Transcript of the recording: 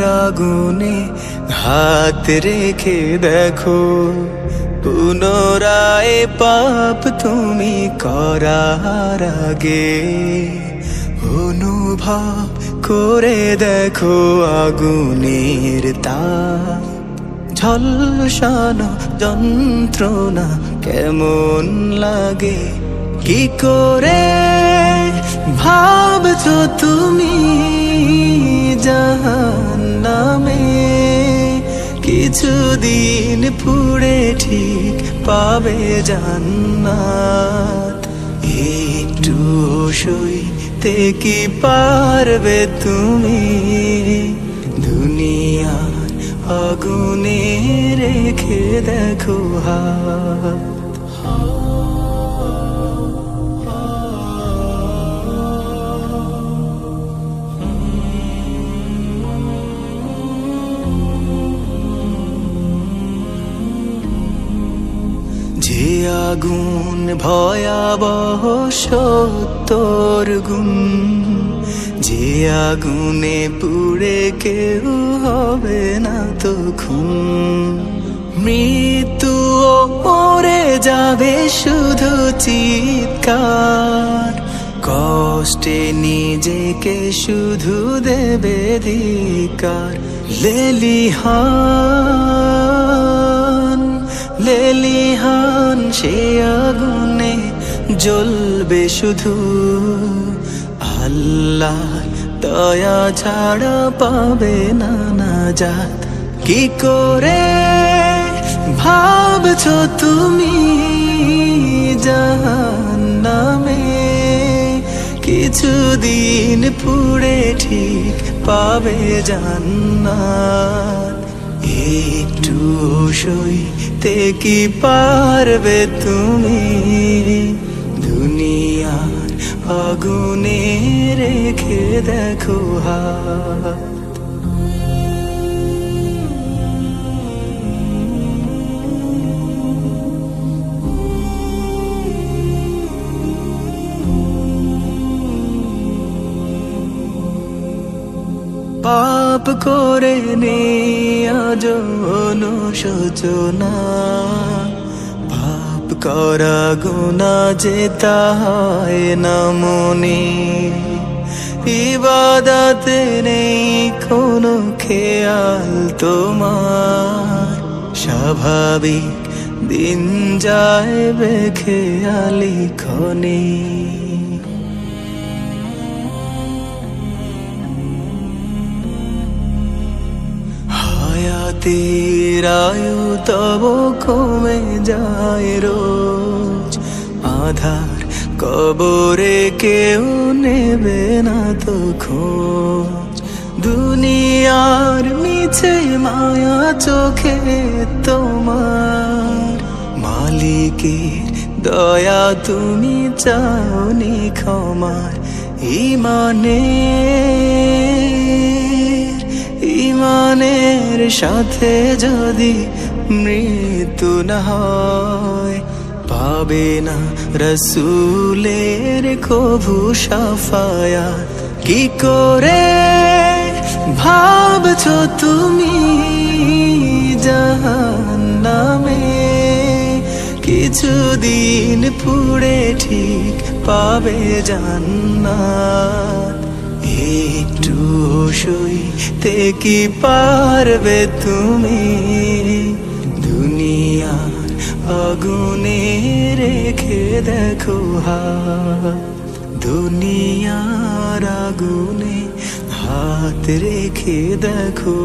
আগুনে হাত রেখে দেখো। পুনরায় পাপ তুমি করার আগে অনুভব করে দেখো আগুনের তাপ। ঝলসানো যন্ত্রণা কেমন লাগে? কি করে ভাবছ তুমি? নামে কিছুদিন পুড়ে ঠিক পাবে জান্নাত। একটু সইতে কি পারবে তুমি? দুনিয়ার আগুনে রেখে দেখো হাত। আগুন, ভয়াবহ সত্তর গুণ। যে আগুনে পুড়ে কেউ হবে না তো খুন মৃত্যু পরে যাবে শুধু চিৎকার। কষ্টে নিজেকে শুধু দেবে ধিকার লেলিহান। লেলিহান সে আগুনে জ্বলবে শুধু আল্লাহ দয়া ছাড়া পাবে না না যাত কি করে ভাবছ তুমি জাহান নামে কিছুদিন পুড়ে ঠিক পাবে জান্নাত একটু সইতে কি পারবে তুমি। দুনিয়ার আগুনে রেখে দেখো হাত। পাপ করে নে আজ অনুশোচনা। পাপ করা গুণা যেতা হয় না মনে। ইবাদাতে নেই কোনো খেয়াল তোমার। স্বাভাবিক দিন যায় বেখেয়ালি ক্ষণে হায়াতের আয়ু তব কমে যায় রোজ। আধার কবরে কেউ নেবে না তো খোঁজ। দুনিয়ার মিছে মায়া চোখে তোমার। মালিকের দয়া তুমি চাওনি ক্ষমার ইমানের সাথে যদি মৃত্যু না হয়, পাবে না রসুলের কভু সাফায়া। কি করে ভাবছ তুমি জাহান নামে কিছুদিন পুড়ে ঠিক পাবে জান্নাত। একটু সইতে কি পারবে তুমি। দুনিয়ার আগুনে রেখে দেখো হাত। দুনিয়ার আগুনে হাত রেখে দেখো।